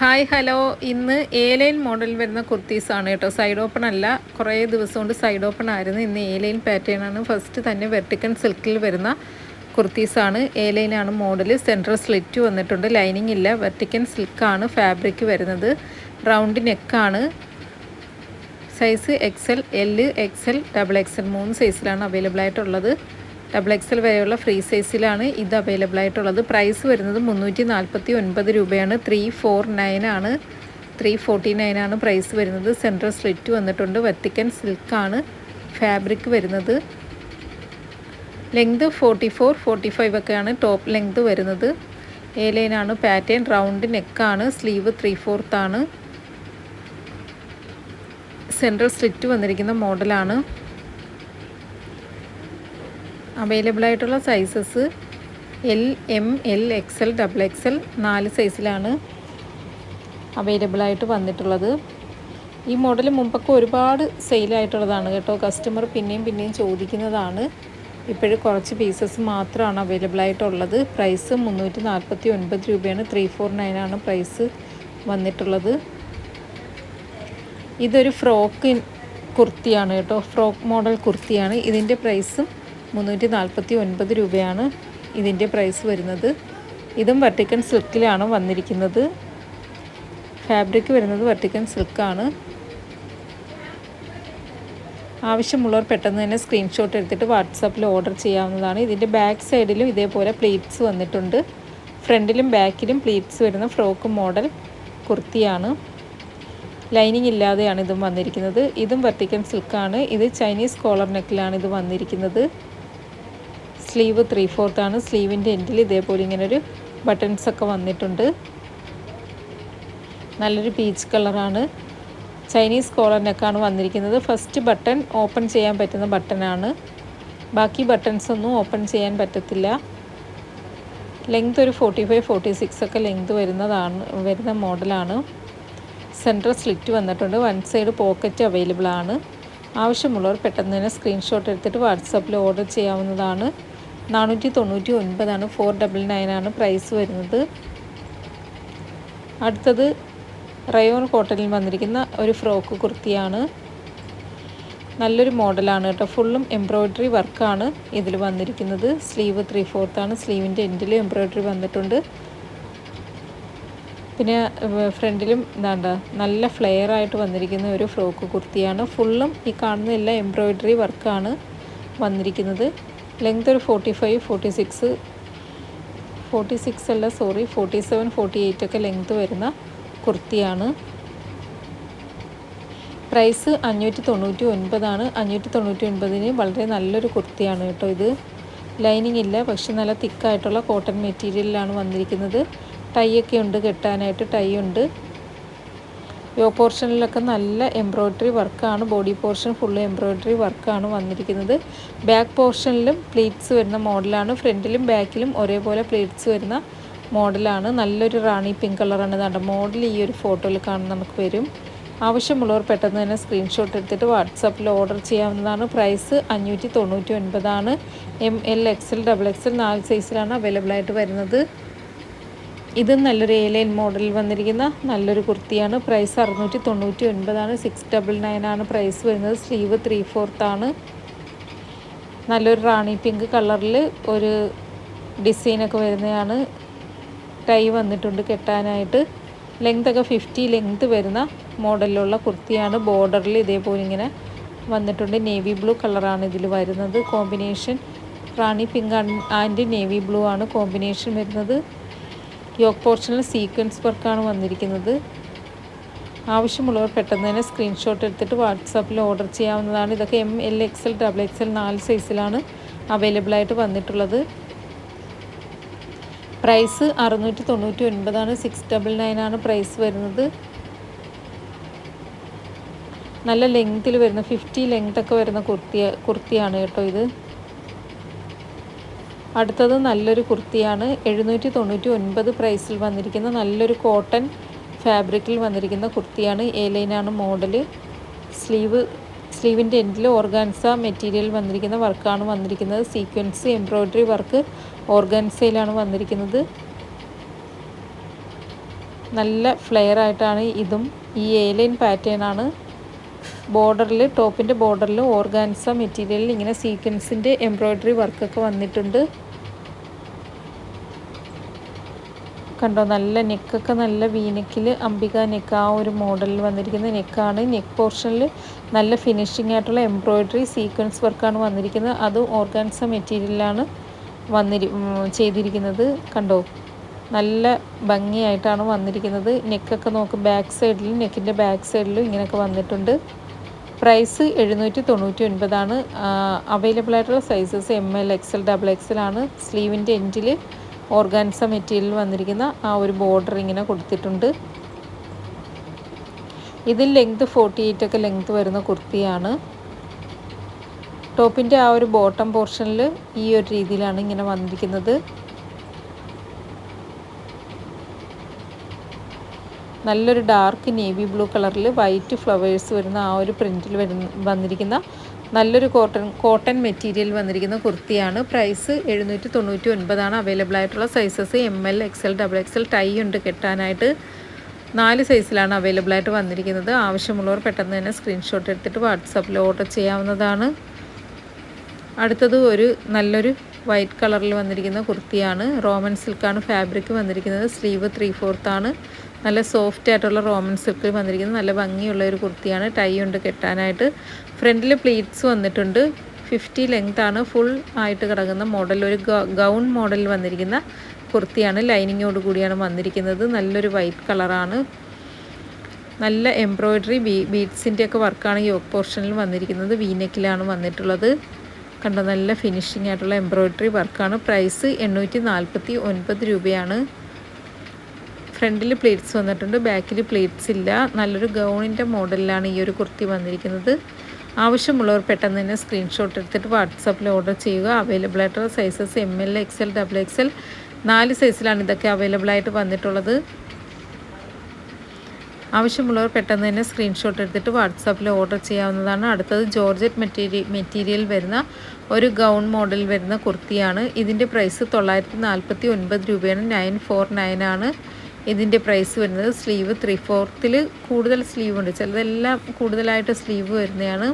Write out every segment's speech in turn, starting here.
Hi hello. ഇന്ന് line model വരുന്ന കുർത്തീസാണ് കേട്ടോ. സൈഡ് ഓപ്പൺ അല്ല. കുറേ ദിവസം കൊണ്ട് സൈഡ് ഓപ്പൺ ആയിരുന്നു. ഇന്ന് ലൈൻ പാറ്റേൺ ആണ്. ഫസ്റ്റ് തന്നെ വെർട്ടിക്കൻ സിൽക്കിൽ വരുന്ന കുർത്തീസാണ്. ലൈനാണ് മോഡൽ സെൻട്രൽ സ്ലിറ്റ് വന്നിട്ടുണ്ട്. ലൈനിങ് ഇല്ല. വെർട്ടിക്കൻ സിൽക്കാണ് ഫാബ്രിക് വരുന്നത്. റൗണ്ട് നെക്കാണ് size XL L XL double XL മൂന്ന് സൈസിലാണ് അവൈലബിൾ ആയിട്ടുള്ളത്. ഡബിൾ എക്സൽ വരെയുള്ള ഫ്രീ സൈസിലാണ് ഇത് അവൈലബിൾ ആയിട്ടുള്ളത്. പ്രൈസ് വരുന്നത് മുന്നൂറ്റി നാൽപ്പത്തി ഒൻപത് രൂപയാണ്. ത്രീ ഫോർ നയൻ ആണ്. ത്രീ ഫോർട്ടി നയൻ ആണ് പ്രൈസ് വരുന്നത്. സെൻട്രൽ സ്ലിറ്റ് വന്നിട്ടുണ്ട്. വത്തിക്കൻ സിൽക്കാണ് ഫാബ്രിക് വരുന്നത്. Length forty four forty five ഒക്കെയാണ് ടോപ്പ് ലെങ്ത് വരുന്നത്. എ ലൈനാണ് പാറ്റേൺ റൗണ്ട് നെക്കാണ് സ്ലീവ് ത്രീ ഫോർത്താണ് സെൻട്രൽ സ്ലിറ്റ് വന്നിരിക്കുന്ന മോഡലാണ് അവൈലബിൾ ആയിട്ടുള്ള sizes L M L X L double X L നാല് സൈസിലാണ് അവൈലബിൾ ആയിട്ട് വന്നിട്ടുള്ളത്. ഈ മോഡൽ മുമ്പൊക്കെ ഒരുപാട് സെയിലായിട്ടുള്ളതാണ് കേട്ടോ. കസ്റ്റമർ പിന്നെയും പിന്നെയും ചോദിക്കുന്നതാണ്. ഇപ്പോഴും കുറച്ച് പീസസ് മാത്രമാണ് അവൈലബിൾ ആയിട്ടുള്ളത്. പ്രൈസ് മുന്നൂറ്റി നാൽപ്പത്തി ഒൻപത് രൂപയാണ്. ത്രീ ഫോർ നയൻ ആണ് പ്രൈസ് വന്നിട്ടുള്ളത്. ഇതൊരു ഫ്രോക്ക് കുർത്തിയാണ് കേട്ടോ. ഫ്രോക്ക് മോഡൽ കുർത്തിയാണ്. ഇതിന്റെ പ്രൈസും മുന്നൂറ്റി നാൽപ്പത്തി ഒൻപത് രൂപയാണ് ഇതിന്റെ പ്രൈസ് വരുന്നത്. ഇതും വെർട്ടിക്കൻ സിൽക്കിലാണ് വന്നിരിക്കുന്നത്. ഫാബ്രിക് വരുന്നത് വെർട്ടിക്കൻ സിൽക്കാണ് ആവശ്യമുള്ളവർ പെട്ടെന്ന് തന്നെ സ്ക്രീൻഷോട്ട് എടുത്തിട്ട് വാട്സാപ്പിൽ ഓർഡർ ചെയ്യാവുന്നതാണ്. ഇതിന്റെ ബാക്ക് സൈഡിലും ഇതേപോലെ പ്ലീറ്റ്സ് വന്നിട്ടുണ്ട്. ഫ്രണ്ടിലും ബാക്കിലും പ്ലീറ്റ്സ് വരുന്ന ഫ്രോക്ക് മോഡൽ കുർത്തിയാണ്. ലൈനിങ് ഇല്ലാതെയാണ് ഇതും വന്നിരിക്കുന്നത്. ഇതും വെർട്ടിക്കൻ സിൽക്കാണ് ഇത് ചൈനീസ് കോളർ നെക്കിലാണ് ഇത് വന്നിരിക്കുന്നത്. സ്ലീവ് ത്രീ ഫോർത്താണ് സ്ലീവിന്റെ എൻഡിൽ ഇതേപോലെ ഇങ്ങനെ ഒരു ബട്ടൺസ് ഒക്കെ വന്നിട്ടുണ്ട്. നല്ലൊരു പീച്ച് കളറാണ്. ചൈനീസ് കോളറിനൊക്കെയാണ് വന്നിരിക്കുന്നത്. ഫസ്റ്റ് ബട്ടൺ ഓപ്പൺ ചെയ്യാൻ പറ്റുന്ന ബട്ടനാണ് ബാക്കി ബട്ടൺസ് ഒന്നും ഓപ്പൺ ചെയ്യാൻ പറ്റത്തില്ല. ലെങ്ത് ഒരു ഫോർട്ടി ഫൈവ് ഫോർട്ടി സിക്സ് ഒക്കെ ലെങ്ത് വരുന്നതാണ് വരുന്ന മോഡലാണ് സെൻട്രൽ സ്ലിറ്റ് വന്നിട്ടുണ്ട്. വൺ സൈഡ് പോക്കറ്റ് അവൈലബിൾ ആണ്. ആവശ്യമുള്ളവർ പെട്ടെന്ന് തന്നെ സ്ക്രീൻഷോട്ട് എടുത്തിട്ട് വാട്സാപ്പിൽ ഓർഡർ ചെയ്യാവുന്നതാണ്. നാനൂറ്റി തൊണ്ണൂറ്റി ഒൻപതാണ് ഫോർ ഡബിൾ നയൻ ആണ് പ്രൈസ് വരുന്നത്. അടുത്തത് റയോൺ കോട്ടണിൽ വന്നിരിക്കുന്ന ഒരു ഫ്രോക്ക് കുർത്തിയാണ്. നല്ലൊരു മോഡലാണ് കേട്ടോ. ഫുള്ളും എംബ്രോയ്ഡറി വർക്കാണ് ഇതിൽ വന്നിരിക്കുന്നത്. സ്ലീവ് ത്രീ ഫോർത്താണ്. സ്ലീവിന്റെ എൻഡിൽ എംബ്രോയ്ഡറി വന്നിട്ടുണ്ട്. പിന്നെ ഫ്രണ്ടിലും എന്താണ്ട നല്ല ഫ്ലെയർ ആയിട്ട് വന്നിരിക്കുന്ന ഒരു ഫ്രോക്ക് കുർത്തിയാണ്. ഫുള്ളും ഈ കാണുന്ന എല്ലാ എംബ്രോയ്ഡറി വർക്കാണ് വന്നിരിക്കുന്നത്. ലെങ്ത് ഒരു forty five forty six forty six അല്ല sorry forty seven forty eight ഒക്കെ ലെങ്ത് വരുന്ന കുർത്തിയാണ്. പ്രൈസ് അഞ്ഞൂറ്റി തൊണ്ണൂറ്റി ഒൻപതാണ് അഞ്ഞൂറ്റി തൊണ്ണൂറ്റി ഒൻപതിന് വളരെ നല്ലൊരു കുർത്തിയാണ് കേട്ടോ ഇത്. ലൈനിങ് ഇല്ല പക്ഷെ നല്ല തിക്കായിട്ടുള്ള കോട്ടൺ മെറ്റീരിയലിലാണ് വന്നിരിക്കുന്നത്. ടൈ ഒക്കെ ഉണ്ട് കെട്ടാനായിട്ട് ടൈ ഉണ്ട്. യോ പോർഷനിലൊക്കെ നല്ല എംബ്രോയ്ഡറി വർക്കാണ് ബോഡി പോർഷൻ ഫുള്ള് എംബ്രോയ്ഡറി വർക്കാണ് വന്നിരിക്കുന്നത്. ബാക്ക് പോർഷനിലും പ്ലീറ്റ്സ് വരുന്ന മോഡലാണ് ഫ്രണ്ടിലും ബാക്കിലും ഒരേപോലെ പ്ലീറ്റ്സ് വരുന്ന മോഡലാണ് നല്ലൊരു റാണി പിങ്ക് കളറാണ് ഇതാണ്ട് മോഡൽ ഈ ഒരു ഫോട്ടോയിൽ കാണാൻ നമുക്ക് വരും. ആവശ്യമുള്ളവർ പെട്ടെന്ന് തന്നെ സ്ക്രീൻഷോട്ട് എടുത്തിട്ട് വാട്സാപ്പിൽ ഓർഡർ ചെയ്യാവുന്നതാണ്. പ്രൈസ് അഞ്ഞൂറ്റി തൊണ്ണൂറ്റി ഒൻപതാണ്. M L X L double X L നാല് സൈസിലാണ് അവൈലബിൾ ആയിട്ട് വരുന്നത്. ഇത് നല്ലൊരു എ ലൈൻ മോഡലിൽ വന്നിരിക്കുന്ന നല്ലൊരു കുർത്തിയാണ്. പ്രൈസ് അറുന്നൂറ്റി തൊണ്ണൂറ്റി ഒൻപതാണ് സിക്സ് ഡബിൾ നയൻ ആണ് പ്രൈസ് വരുന്നത്. സ്ലീവ് ത്രീ ഫോർത്താണ് നല്ലൊരു റാണി പിങ്ക് കളറിൽ ഒരു ഡിസൈനൊക്കെ വരുന്നതാണ്. ടൈ വന്നിട്ടുണ്ട് കെട്ടാനായിട്ട്. ലെങ്ത് ഒക്കെ ഫിഫ്റ്റി ലെങ്ത് വരുന്ന മോഡലിലുള്ള കുർത്തിയാണ്. ബോർഡറിൽ ഇതേപോലെ ഇങ്ങനെ വന്നിട്ടുണ്ട്. നേവി ബ്ലൂ കളറാണ് ഇതിൽ വരുന്നത്. Combination rani pink and navy blue ആണ് കോമ്പിനേഷൻ വരുന്നത്. യോക്ക് പോർഷനിൽ സീക്വൻസ് വർക്കാണ് വന്നിരിക്കുന്നത്. ആവശ്യമുള്ളവർ പെട്ടെന്ന് തന്നെ സ്ക്രീൻഷോട്ട് എടുത്തിട്ട് വാട്സാപ്പിൽ ഓർഡർ ചെയ്യാവുന്നതാണ്. ഇതൊക്കെ M L X L double X L നാല് സൈസിലാണ് അവൈലബിൾ ആയിട്ട് വന്നിട്ടുള്ളത്. പ്രൈസ് അറുന്നൂറ്റി തൊണ്ണൂറ്റി ഒൻപതാണ് സിക്സ് ഡബിൾ നയൻ ആണ് പ്രൈസ് വരുന്നത്. നല്ല ലെങ്ത്തിൽ വരുന്ന ഫിഫ്റ്റി ലെങ്ത് ഒക്കെ വരുന്ന കുർത്തി കുർത്തിയാണ് കേട്ടോ ഇത്. അടുത്തത് നല്ലൊരു കുർത്തിയാണ്. എഴുന്നൂറ്റി തൊണ്ണൂറ്റി ഒൻപത് പ്രൈസിൽ വന്നിരിക്കുന്ന നല്ലൊരു കോട്ടൺ ഫാബ്രിക്കിൽ വന്നിരിക്കുന്ന കുർത്തിയാണ്. ഏലൈനാണ് ലൈനാണ് മോഡൽ സ്ലീവ് സ്ലീവിന്റെ എൻഡിൽ ഓർഗാൻസ മെറ്റീരിയൽ വന്നിരിക്കുന്ന വർക്കാണ് വന്നിരിക്കുന്നത്. സീക്വൻസ് എംബ്രോയ്ഡറി വർക്ക് ഓർഗാൻസയിലാണ് വന്നിരിക്കുന്നത്. നല്ല ഫ്ലെയർ ആയിട്ടാണ് ഇതും. ഈ ഏലൈൻ പാറ്റേൺ ആണ്. ബോർഡറിൽ ടോപ്പിന്റെ ബോർഡറിൽ ഓർഗാൻസ മെറ്റീരിയലിൽ ഇങ്ങനെ സീക്വൻസിന്റെ എംബ്രോയ്ഡറി വർക്കൊക്കെ വന്നിട്ടുണ്ട്. കണ്ടോ നല്ല നെക്കൊക്കെ നല്ല വീനക്കിൽ അംബിക നെക്ക് ആ ഒരു മോഡലിൽ വന്നിരിക്കുന്ന നെക്കാണ്. നെക്ക് പോർഷനിൽ നല്ല ഫിനിഷിംഗ് ആയിട്ടുള്ള എംബ്രോയ്ഡറി സീക്വൻസ് വർക്കാണ് വന്നിരിക്കുന്നത്. അത് ഓർഗാൻസ മെറ്റീരിയലാണ് വന്നിരി ചെയ്തിരിക്കുന്നത്. കണ്ടോ നല്ല ഭംഗിയായിട്ടാണ് വന്നിരിക്കുന്നത്. നെക്കൊക്കെ നോക്ക് ബാക്ക് സൈഡിൽ നെക്കിന്റെ ബാക്ക് സൈഡിലും ഇങ്ങനെയൊക്കെ വന്നിട്ടുണ്ട്. പ്രൈസ് എഴുന്നൂറ്റി തൊണ്ണൂറ്റി ഒൻപതാണ് അവൈലബിൾ ആയിട്ടുള്ള sizes M L X L double XL ആണ്. സ്ലീവിന്റെ എൻഡിൽ ഓർഗാൻസ മെറ്റീരിയൽ വന്നിരിക്കുന്ന ആ ഒരു ബോർഡർ ഇങ്ങനെ കൊടുത്തിട്ടുണ്ട്. ഇതിൽ ലെങ്ത് ഫോർട്ടി എയ്റ്റ് ഒക്കെ ലെങ്ത് വരുന്ന കുർത്തിയാണ്. ടോപ്പിന്റെ ആ ഒരു ബോട്ടം പോർഷനിൽ ഈ ഒരു രീതിയിലാണ് ഇങ്ങനെ വന്നിരിക്കുന്നത്. നല്ലൊരു ഡാർക്ക് നേവി ബ്ലൂ കളറിൽ വൈറ്റ് ഫ്ലവേഴ്സ് വരുന്ന ആ ഒരു പ്രിന്റിൽ വരുന്ന വന്നിരിക്കുന്ന നല്ലൊരു കോട്ടൺ കോട്ടൺ മെറ്റീരിയൽ വന്നിരിക്കുന്ന കുർത്തിയാണ്. പ്രൈസ് എഴുന്നൂറ്റി തൊണ്ണൂറ്റി ഒൻപതാണ് അവൈലബിൾ ആയിട്ടുള്ള sizes M L X XL double L tie ഉണ്ട് കെട്ടാനായിട്ട്. നാല് സൈസിലാണ് അവൈലബിൾ ആയിട്ട് വന്നിരിക്കുന്നത്. ആവശ്യമുള്ളവർ പെട്ടെന്ന് തന്നെ സ്ക്രീൻഷോട്ട് എടുത്തിട്ട് വാട്സാപ്പിൽ ഓർഡർ ചെയ്യാവുന്നതാണ്. അടുത്തത് ഒരു നല്ലൊരു വൈറ്റ് കളറിൽ വന്നിരിക്കുന്ന കുർത്തിയാണ്. റോമൻ സിൽക്കാണ് ഫാബ്രിക് വന്നിരിക്കുന്നത്. സ്ലീവ് ത്രീ ഫോർത്താണ് നല്ല സോഫ്റ്റ് ആയിട്ടുള്ള റോമൻ സിൽക്കിൽ വന്നിരിക്കുന്നത് നല്ല ഭംഗിയുള്ള ഒരു കുർത്തിയാണ്. ടൈ ഉണ്ട് കെട്ടാനായിട്ട്. ഫ്രണ്ടിൽ പ്ലീറ്റ്സ് വന്നിട്ടുണ്ട്. ഫിഫ്റ്റി ആണ്. ഫുൾ ആയിട്ട് കിടക്കുന്ന മോഡൽ ഒരു ഗൗൺ മോഡൽ വന്നിരിക്കുന്ന കുർത്തിയാണ്. ലൈനിങ്ങോട് കൂടിയാണ് വന്നിരിക്കുന്നത്. നല്ലൊരു വൈറ്റ് കളറാണ് നല്ല എംബ്രോയ്ഡറി ബീ ബീഡ്സിന്റെ ഒക്കെ വർക്കാണ് യോക്ക് പോർഷനിൽ വന്നിരിക്കുന്നത്. വീനെക്കിലാണ് വന്നിട്ടുള്ളത്. കണ്ട? നല്ല ഫിനിഷിംഗ് ആയിട്ടുള്ള എംബ്രോയ്ഡറി വർക്കാണ് പ്രൈസ് എണ്ണൂറ്റി നാൽപ്പത്തി ഒൻപത് രൂപയാണ്. ഫ്രണ്ടിൽ പ്ലേറ്റ്സ് വന്നിട്ടുണ്ട്. ബാക്കിൽ പ്ലേറ്റ്സ് ഇല്ല. നല്ലൊരു ഗൗണിന്റെ മോഡലിലാണ് ഈ ഒരു കുർത്തി വന്നിരിക്കുന്നത്. ആവശ്യമുള്ളവർ പെട്ടെന്ന് തന്നെ സ്ക്രീൻഷോട്ട് എടുത്തിട്ട് വാട്സാപ്പിൽ ഓർഡർ ചെയ്യുക. അവൈലബിൾ ആയിട്ടുള്ള sizes M L X L double X L നാല് സൈസിലാണ് ഇതൊക്കെ അവൈലബിൾ ആയിട്ട് വന്നിട്ടുള്ളത്. ആവശ്യമുള്ളവർ പെട്ടെന്ന് തന്നെ സ്ക്രീൻഷോട്ട് എടുത്തിട്ട് വാട്സാപ്പിൽ ഓർഡർ ചെയ്യാവുന്നതാണ്. അടുത്തത് ജോർജറ്റ് മെറ്റീരിയൽ മെറ്റീരിയൽ വരുന്ന ഒരു ഗൗൺ മോഡൽ വരുന്ന കുർത്തിയാണ്. ഇതിന്റെ പ്രൈസ് തൊള്ളായിരത്തി നാൽപ്പത്തി ഒൻപത് രൂപയാണ്. നയൻ ഫോർ നയൻ ആണ്. ഇതിന്റെ പ്രൈസ് വരുന്നത് സ്ലീവ് ത്രീ ഫോർത്തിൽ കൂടുതൽ സ്ലീവ് ഉണ്ട്. ചിലതെല്ലാം കൂടുതലായിട്ട് സ്ലീവ് വരുന്നതാണ്.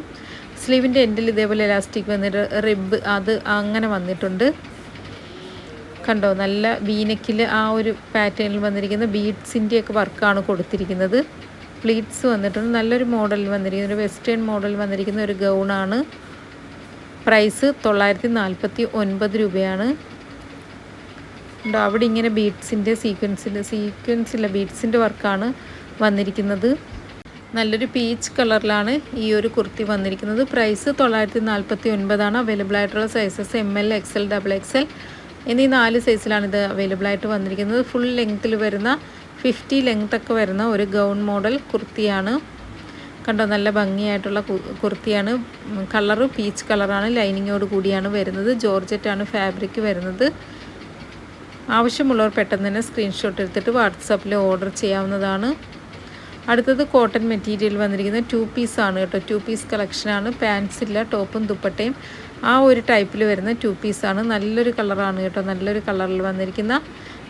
സ്ലീവിന്റെ എൻഡിൽ ഇതേപോലെ ഇലാസ്റ്റിക് വന്നിട്ട് റിബ് അത് അങ്ങനെ വന്നിട്ടുണ്ട്. കണ്ടോ? നല്ല വീനക്കിൽ ആ ഒരു പാറ്റേണിൽ വന്നിരിക്കുന്ന ബീഡ്സിന്റെ ഒക്കെ വർക്കാണ് കൊടുത്തിരിക്കുന്നത്. പ്ലീറ്റ്സ് വന്നിട്ടുണ്ട്. നല്ലൊരു മോഡൽ വന്നിരിക്കുന്ന ഒരു വെസ്റ്റേൺ മോഡൽ വന്നിരിക്കുന്ന ഒരു ഗൗണാണ് പ്രൈസ് തൊള്ളായിരത്തി നാൽപ്പത്തി ഒൻപത് രൂപയാണ്. ഉണ്ടോ. അവിടെ ഇങ്ങനെ ബീഡ്സിന്റെ സീക്വൻസിൽ സീക്വൻസില്ല ബീഡ്സിന്റെ വർക്കാണ് വന്നിരിക്കുന്നത്. നല്ലൊരു പീച്ച് കളറിലാണ് ഈ ഒരു കുർത്തി വന്നിരിക്കുന്നത്. പ്രൈസ് തൊള്ളായിരത്തി നാൽപ്പത്തി ഒൻപതാണ് അവൈലബിൾ ആയിട്ടുള്ള sizes M L X L double X L എന്നീ നാല് സൈസിലാണ് ഇത് അവൈലബിൾ ആയിട്ട് വന്നിരിക്കുന്നത്. ഫുൾ ലെങ്ത്തിൽ വരുന്ന ഫിഫ്റ്റി ലെങ്ത് ഒക്കെ വരുന്ന ഒരു ഗൗൺ മോഡൽ കുർത്തിയാണ്. കണ്ടോ? നല്ല ഭംഗിയായിട്ടുള്ള കുർത്തിയാണ്. കളറ് പീച്ച് കളറാണ് ലൈനിങ്ങോട് കൂടിയാണ് വരുന്നത്. ജോർജറ്റാണ് ഫാബ്രിക് വരുന്നത്. ആവശ്യമുള്ളവർ പെട്ടെന്ന് തന്നെ സ്ക്രീൻഷോട്ട് എടുത്തിട്ട് വാട്സാപ്പിൽ ഓർഡർ ചെയ്യാവുന്നതാണ്. അടുത്തത് കോട്ടൺ മെറ്റീരിയൽ വന്നിരിക്കുന്നത് ടു പീസാണ് കേട്ടോ. ടു പീസ് കളക്ഷനാണ് പാൻസ് ഇല്ല ടോപ്പും ദുപ്പട്ടയും. ആ ഒരു ടൈപ്പിൽ വരുന്ന ടു പീസാണ് നല്ലൊരു കളറാണ് കേട്ടോ. നല്ലൊരു കളറിൽ വന്നിരിക്കുന്ന.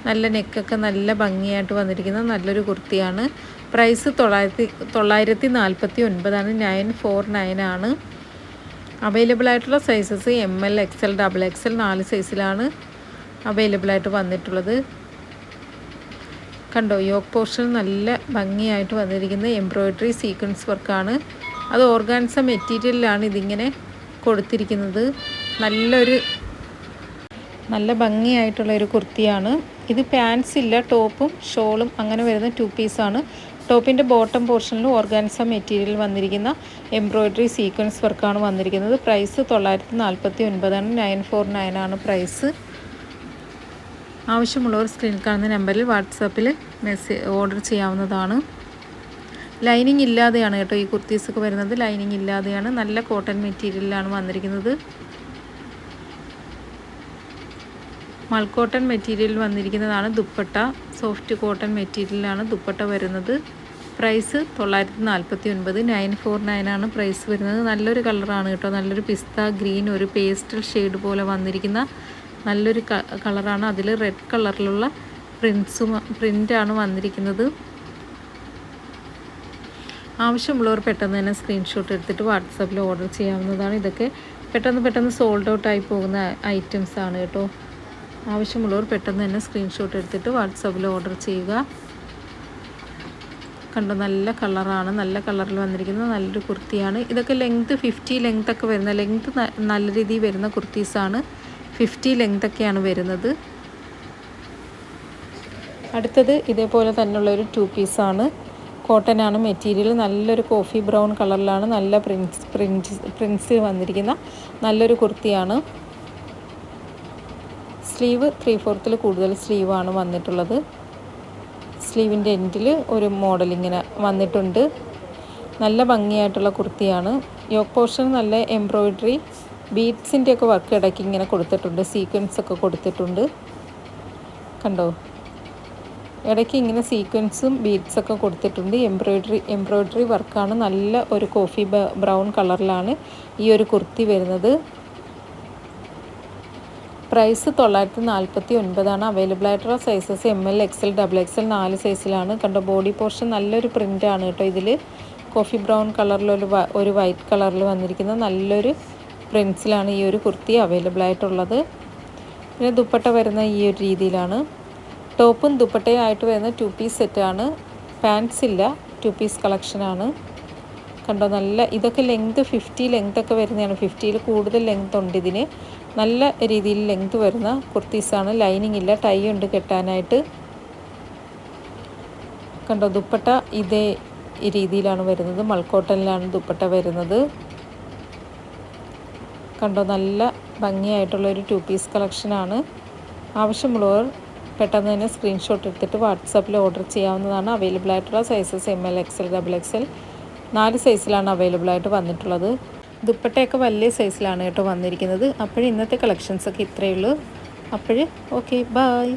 നല്ല നെക്കൊക്കെ നല്ല ഭംഗിയായിട്ട് വന്നിരിക്കുന്ന നല്ലൊരു കുർത്തിയാണ്. പ്രൈസ് തൊള്ളായിരത്തി തൊള്ളായിരത്തി നാൽപ്പത്തി ഒൻപതാണ് നയൻ ഫോർ നയൻ ആണ്. അവൈലബിൾ ആയിട്ടുള്ള sizes M L X L double X L നാല് സൈസിലാണ് അവൈലബിൾ ആയിട്ട് വന്നിട്ടുള്ളത്. കണ്ടോ യോക്ക് പോർഷൻ നല്ല ഭംഗിയായിട്ട് വന്നിരിക്കുന്നത് എംബ്രോയ്ഡറി സീക്വൻസ് വർക്കാണ് അത് ഓർഗാൻസ മെറ്റീരിയലിലാണ് ഇതിങ്ങനെ കൊടുത്തിരിക്കുന്നത്. നല്ലൊരു നല്ല ഭംഗിയായിട്ടുള്ള ഒരു കുർത്തിയാണ്. ഇത് പാൻസ് ഇല്ല ടോപ്പും ഷോളും അങ്ങനെ വരുന്ന ടു പീസാണ് ടോപ്പിന്റെ ബോട്ടം പോർഷനിൽ ഓർഗാൻസ മെറ്റീരിയൽ വന്നിരിക്കുന്ന എംബ്രോയ്ഡറി സീക്വൻസ് വർക്കാണ് വന്നിരിക്കുന്നത്. പ്രൈസ് തൊള്ളായിരത്തി നാൽപ്പത്തി ഒൻപതാണ് നയൻ ഫോർ നയനാണ് പ്രൈസ് ആവശ്യമുള്ളവർ സ്ക്രീനിൽ കാണുന്ന നമ്പറിൽ വാട്സാപ്പിൽ മെസ്സേജ് ഓർഡർ ചെയ്യാവുന്നതാണ്. ലൈനിങ് ഇല്ലാതെയാണ് കേട്ടോ ഈ കുർത്തീസൊക്കെ വരുന്നത്. ലൈനിങ് ഇല്ലാതെയാണ് നല്ല കോട്ടൺ മെറ്റീരിയലിലാണ് വന്നിരിക്കുന്നത്. മൾക്കോട്ടൺ മെറ്റീരിയൽ വന്നിരിക്കുന്നതാണ് ദുപ്പട്ട. സോഫ്റ്റ് കോട്ടൺ മെറ്റീരിയലാണ് ദുപ്പട്ട വരുന്നത്. പ്രൈസ് തൊള്ളായിരത്തി നാൽപ്പത്തി ഒൻപത് നയൻ ഫോർ നയൻ ആണ് പ്രൈസ് വരുന്നത്. നല്ലൊരു കളറാണ് കേട്ടോ. നല്ലൊരു പിസ്ത ഗ്രീൻ ഒരു പേസ്റ്റൽ ഷെയ്ഡ് പോലെ വന്നിരിക്കുന്ന നല്ലൊരു കളറാണ്. അതിൽ റെഡ് കളറിലുള്ള പ്രിൻസും പ്രിന്റാണ് വന്നിരിക്കുന്നത്. ആവശ്യമുള്ളവർ പെട്ടെന്ന് തന്നെ സ്ക്രീൻഷോട്ട് എടുത്തിട്ട് വാട്സാപ്പിൽ ഓർഡർ ചെയ്യാവുന്നതാണ്. ഇതൊക്കെ പെട്ടെന്ന് പെട്ടെന്ന് സോൾഡ് ഔട്ട് ആയി പോകുന്ന ഐറ്റംസ് ആണ് കേട്ടോ. ആവശ്യമുള്ളവർ പെട്ടെന്ന് തന്നെ സ്ക്രീൻഷോട്ട് എടുത്തിട്ട് വാട്സാപ്പിൽ ഓർഡർ ചെയ്യുക. കണ്ടോ? നല്ല കളറാണ്. നല്ല കളറിൽ വന്നിരിക്കുന്നത്. നല്ലൊരു കുർത്തിയാണ്. ഇതൊക്കെ ലെങ്ത്ത് ഫിഫ്റ്റി ലെങ്ത്തൊക്കെ വരുന്ന ലെങ്ത്ത് നല്ല രീതിയിൽ വരുന്ന കുർത്തീസാണ്. ഫിഫ്റ്റി ലെങ്ത് ഒക്കെയാണ് വരുന്നത്. അടുത്തത് ഇതേപോലെ തന്നെയുള്ള ഒരു ടു പീസാണ് കോട്ടനാണ് മെറ്റീരിയൽ നല്ലൊരു കോഫി ബ്രൗൺ കളറിലാണ് നല്ല പ്രിൻസ് പ്രിൻസ് പ്രിൻസ് വന്നിരിക്കുന്ന നല്ലൊരു കുർത്തിയാണ്. സ്ലീവ് ത്രീ ഫോർത്തിൽ കൂടുതൽ സ്ലീവാണ് വന്നിട്ടുള്ളത്. സ്ലീവിന്റെ എൻഡിൽ ഒരു മോഡൽ വന്നിട്ടുണ്ട്. നല്ല ഭംഗിയായിട്ടുള്ള കുർത്തിയാണ്. യോക്ക് പോർഷൻ നല്ല എംബ്രോയിഡറി ബീഡ്സിന്റെ ഒക്കെ വർക്ക് ഇടയ്ക്ക് ഇങ്ങനെ കൊടുത്തിട്ടുണ്ട് സീക്വൻസ് ഒക്കെ കൊടുത്തിട്ടുണ്ട്. കണ്ടോ? ഇടയ്ക്ക് ഇങ്ങനെ സീക്വൻസും ബീഡ്സ് ഒക്കെ കൊടുത്തിട്ടുണ്ട്. എംബ്രോയിഡറി എംബ്രോയിഡറി വർക്കാണ് നല്ല ഒരു കോഫി ബ്രൗൺ കളറിലാണ് ഈ ഒരു കുർത്തി വരുന്നത്. പ്രൈസ് തൊള്ളായിരത്തി നാൽപ്പത്തി ഒൻപതാണ് അവൈലബിൾ ആയിട്ടുള്ള sizes M L X L double X L നാല് സൈസിലാണ് കണ്ടോ? ബോഡി പോർഷൻ നല്ലൊരു പ്രിന്റാണ് കേട്ടോ ഇതിൽ കോഫി ബ്രൗൺ കളറിലൊരു ഒരു വൈറ്റ് കളറിൽ വന്നിരിക്കുന്ന നല്ലൊരു പ്രിൻസിലാണ് ഈ ഒരു കുർത്തി അവൈലബിൾ ആയിട്ടുള്ളത്. പിന്നെ ദുപ്പട്ട വരുന്ന ഈ ഒരു രീതിയിലാണ്. ടോപ്പും ദുപ്പട്ടയും ആയിട്ട് വരുന്ന ടു പീസ് സെറ്റാണ് പാൻസ് ഇല്ല ടു പീസ് കളക്ഷനാണ് കണ്ടോ നല്ല ഇതൊക്കെ ലെങ്ത് ഫിഫ്റ്റി ലെങ്ത് ഒക്കെ വരുന്നതാണ്. ഫിഫ്റ്റിയിൽ കൂടുതൽ ലെങ്ത് ഉണ്ട് ഇതിന്. നല്ല രീതിയിൽ ലെങ്ത് വരുന്ന കുർത്തീസാണ് ലൈനിങ് ഇല്ല ടൈ ഉണ്ട് കെട്ടാനായിട്ട്. കണ്ടോ ദുപ്പട്ട ഇതേ രീതിയിലാണ് വരുന്നത്. മൾക്കോട്ടനിലാണ് ദുപ്പട്ട വരുന്നത്. കണ്ടോ? നല്ല ഭംഗിയായിട്ടുള്ളൊരു ടു പീസ് കളക്ഷനാണ് ആവശ്യമുള്ളവർ പെട്ടെന്ന് തന്നെ സ്ക്രീൻഷോട്ട് എടുത്തിട്ട് വാട്സാപ്പിൽ ഓർഡർ ചെയ്യാവുന്നതാണ്. അവൈലബിൾ ആയിട്ടുള്ള sizes M L X L double X L നാല് സൈസിലാണ് അവൈലബിൾ ആയിട്ട് വന്നിട്ടുള്ളത്. ദുപ്പട്ടയൊക്കെ വലിയ സൈസിലാണ് കേട്ടോ വന്നിരിക്കുന്നത്. അപ്പോൾ ഇന്നത്തെ കളക്ഷൻസൊക്കെ ഇത്രയേ ഉള്ളൂ. അപ്പോൾ ഓക്കെ ബായ്